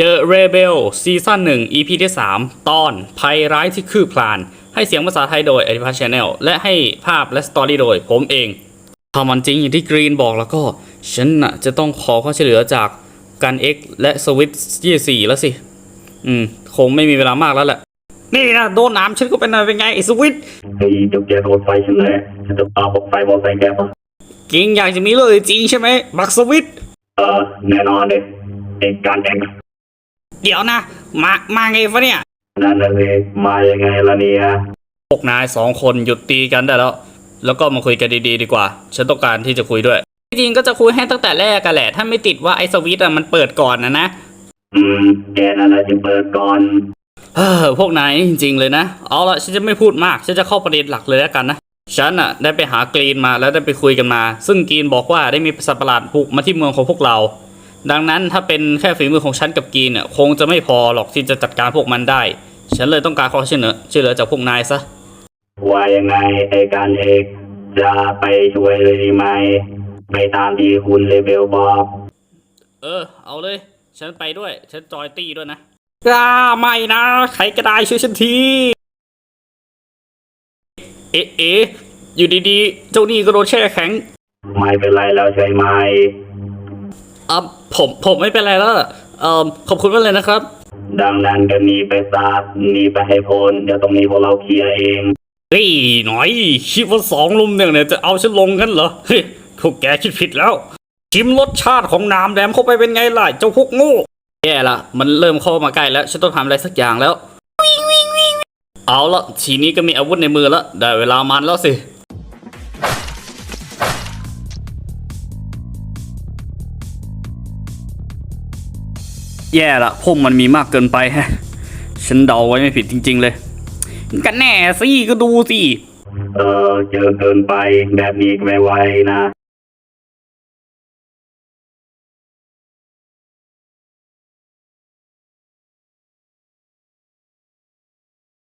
The Rebel ซีซั่น1 EP ที่ 3 ตอน ภัยร้ายที่คืบคลาน ให้เสียงภาษาไทยโดยอ d ิพัชแนลและให้ภาพและสตอรี่โดยผมเอง ถ้ามันจริงอย่างที่กรีนบอกแล้วก็ ฉันน่ะจะต้องขอความช่วยเหลือจากกัน X และสวิตยี่สี่แล้วสิ อืม คงไม่มีเวลามากแล้วแหละ นี่นะโดนน้ำฉันก็เป็นอะไรเป็นไงไอ้สวิตเฮ้ยเดี๋ยวแกโดนไฟฉันแน่ฉันจะปาบอกไฟบอกใส่แกปะกิงอยากจะมีเลยจริงใช่ไหมบักสวิตเออแน่นอนเลยเอกการแข่ง เดี๋ยวนะ มามาไงฟะเนี่ย นั่นน่ะเลยมายังไงล่ะเนี่ยพวกนายสองคนหยุดตีกันได้แล้ว แล้วก็มาคุยกันดีๆดีกว่า ฉันต้องการที่จะคุยด้วย จริงๆก็จะคุยให้ตั้งแต่แรกกันแหละ ถ้าไม่ติดว่าไอ้สวิตช์อะมันเปิดก่อนนะนะ อืมแกนั่นแหละจะเปิดก่อน เฮ้อพวกนายจริงๆเลยนะ เอาละฉันจะไม่พูดมาก ฉันจะเข้าประเด็นหลักเลยแล้วกันนะ ฉันอะได้ไปหากรีนมาแล้วได้ไปคุยกันมา ซึ่งกรีนบอกว่าได้มีสัตว์ประหลาดบุกมาที่เมืองของพวกเรา ดังนั้นถ้าเป็นแค่ฝีมือของฉันกับกรีนเนี่ยคงจะไม่พอหรอกที่จะจัดการพวกมันได้ ฉันเลยต้องการความช่วยเหลือช่วยเหลือจากพวกนายซะว่ายังไงไอการเอกจะไปช่วยเลยดีไหมไปตามที่คุณเลเวลบอก เออ เอาเลย ฉันไปด้วย ฉันจอยตี้ด้วยนะอ้าไม่นะ ใครก็ได้ช่วยฉันทีเอ๊ะเอ๊ะอยู่ดีๆ เจ้านี่ก็โดนแช่แข็ง ไม่เป็นไรแล้วใช่ไหม อะผมผมไม่เป็นไรแล้วล่ะเอ่อขอบคุณมากเลยนะครับ ดังนั้นก็หนีไปซะหนีไปให้พ้นเดี๋ยวตรงนี้พวกเราเคลียร์เอง เฮ้ยหน่อยคิดว่าสองลุมหนึ่งเนี่ยจะเอาฉันลงกันเหรอเฮ้ยพวกแกคิดผิดแล้ว ชิมรสชาติของน้ำแดมเข้าไปเป็นไงล่ะเจ้าพวกโง่แย่ละมันเริ่มเข้ามาใกล้แล้วฉันต้องทำอะไรสักอย่างแล้ว เอาละทีนี้ก็มีอาวุธในมือแล้วได้เวลามันแล้วสิ แย่ละพวกมันมีมากเกินไปฮะ ฉันเดาไว้ไม่ผิดจริง ๆ เลย กันแน่สิก็ดูสิ เออเจอเกินไปแบบนี้ไม่ไหวนะ